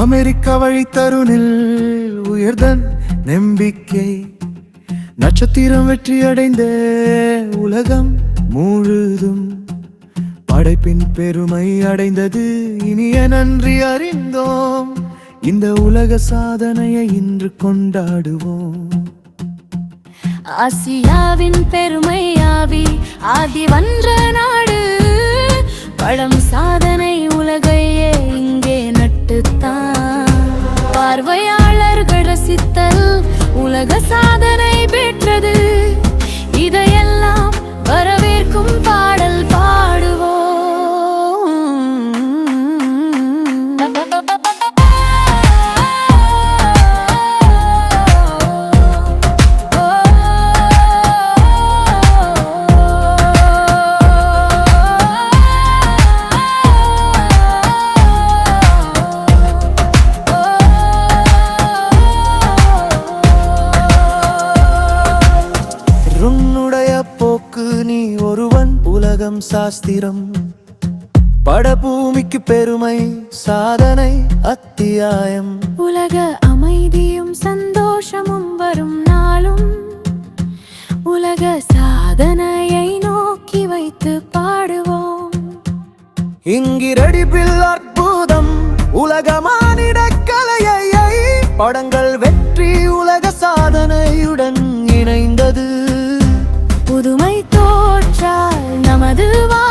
அமெரிக்க வழித்தருணில் உயர்தன் நம்பிக்கை. நட்சத்திரம் வெற்றி அடைந்த உலகம் முழுதும் படைப்பின் பெருமை அடைந்தது. இனிய நன்றி அறிந்தோம். இந்த உலக சாதனையை இன்று கொண்டாடுவோம். ஆசியாவின் பெருமை ஆவி ஆதி வன்ற நாடு. பழம் சாதனை பார்வையாளர்கள் ரசித்தல் உலக சா ஒருவன் உலகம் சாஸ்திரம். படபூமிக்கு பெருமை சாதனை அத்தியாயம். உலக அமைதியும் சந்தோஷமும் வரும் நாளும். உலக சாதனையை நோக்கி வைத்து பாடுவோம். இங்கிரடிப்பில் அற்புதம் உலக மானிட கலையை படங்கள் வெற்றி உலக என்றால் நமது வா